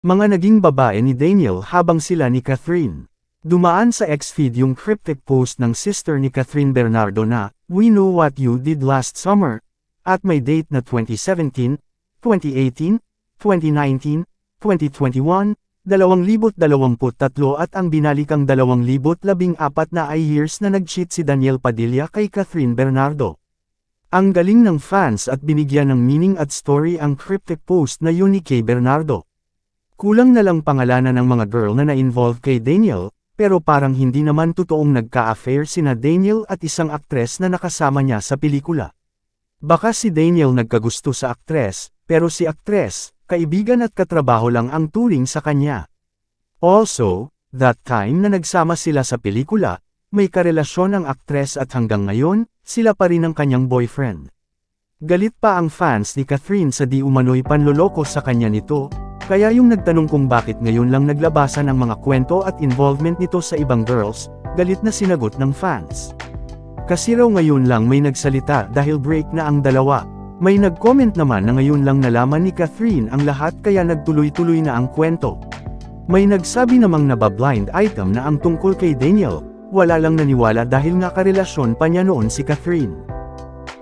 Mga naging babae ni Daniel habang sila ni Catherine. Dumaan sa X-feed yung cryptic post ng sister ni Catherine Bernardo na, We know what you did last summer, at may date na 2017, 2018, 2019, 2021, 2023 at ang binalikang 2014 na ay years na nag-cheat si Daniel Padilla kay Catherine Bernardo. Ang galing ng fans at binigyan ng meaning at story ang cryptic post na yun ni Kay Bernardo. Kulang na lang pangalanan ng mga girl na na-involve kay Daniel, pero parang hindi naman totoong nagka-affair sina Daniel at isang aktres na nakasama niya sa pelikula. Baka si Daniel nagkagusto sa aktres, pero si aktres, kaibigan at katrabaho lang ang turing sa kanya. Also, that time na nagsama sila sa pelikula, may karelasyon ang aktres at hanggang ngayon, sila pa rin ang kanyang boyfriend. Galit pa ang fans ni Catherine sa di umano'y panloloko sa kanya nito, kaya yung nagtanong kung bakit ngayon lang naglabasan ang mga kwento at involvement nito sa ibang girls, galit na sinagot ng fans. Kasi raw ngayon lang may nagsalita dahil break na ang dalawa, may nag-comment naman na ngayon lang nalaman ni Catherine ang lahat kaya nagtuloy-tuloy na ang kwento. May nagsabi namang nabablind item na ang tungkol kay Daniel, wala lang naniwala dahil nga karelasyon pa niya noon si Catherine.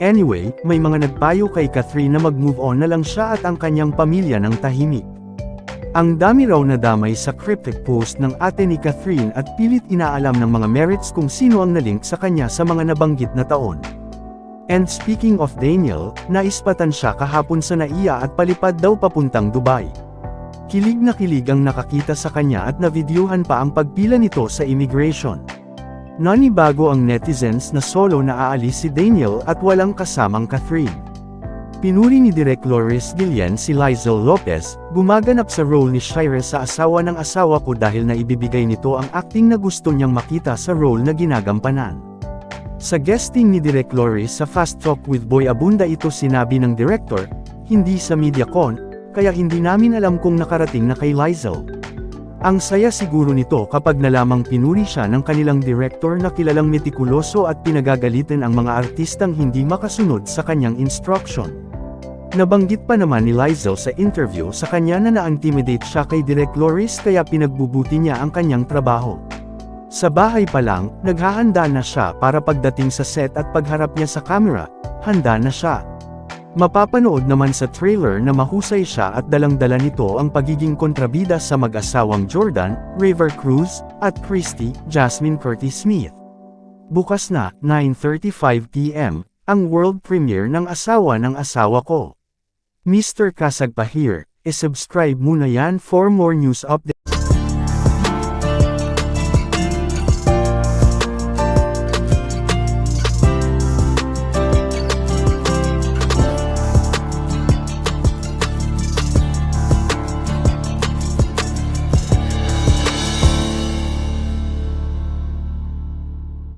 Anyway, may mga nagpayo kay Catherine na mag-move on na lang siya at ang kanyang pamilya ng tahimik. Ang dami raw na damay sa cryptic post ng ate ni Catherine at pilit inaalam ng mga merits kung sino ang nalink sa kanya sa mga nabanggit na taon. And speaking of Daniel, naispatan siya kahapon sa NAIA at palipad daw papuntang Dubai. Kilig na kilig ang nakakita sa kanya at navideohan pa ang pagpila nito sa immigration. Nanibago ang netizens na solo na aalis si Daniel at walang kasamang Catherine. Pinuri ni Direk Loris Gillian si Lizel Lopez, gumaganap sa role ni Shire sa asawa ng asawa ko dahil na ibibigay nito ang acting na gusto niyang makita sa role na ginagampanan. Sa guesting ni Direk Loris sa Fast Talk with Boy Abunda ito sinabi ng director, hindi sa MediaCon, kaya hindi namin alam kung nakarating na kay Lizel. Ang saya siguro nito kapag nalamang pinuri siya ng kanilang director na kilalang metikuloso at pinagagalitan ang mga artistang hindi makasunod sa kanyang instruction. Nabanggit pa naman ni Lizel sa interview sa kanya na na-intimidate siya kay Direk Loris kaya pinagbubuti niya ang kanyang trabaho. Sa bahay pa lang, naghahanda na siya para pagdating sa set at pagharap niya sa camera, handa na siya. Mapapanood naman sa trailer na mahusay siya at dalang-dala nito ang pagiging kontrabida sa mag-asawang Jordan, River Cruz, at Christy, Jasmine Curtis Smith. Bukas na, 9.35pm, ang world premiere ng Asawa ng Asawa Ko. Mr. Kasagpahir, e-subscribe muna yan for more news updates.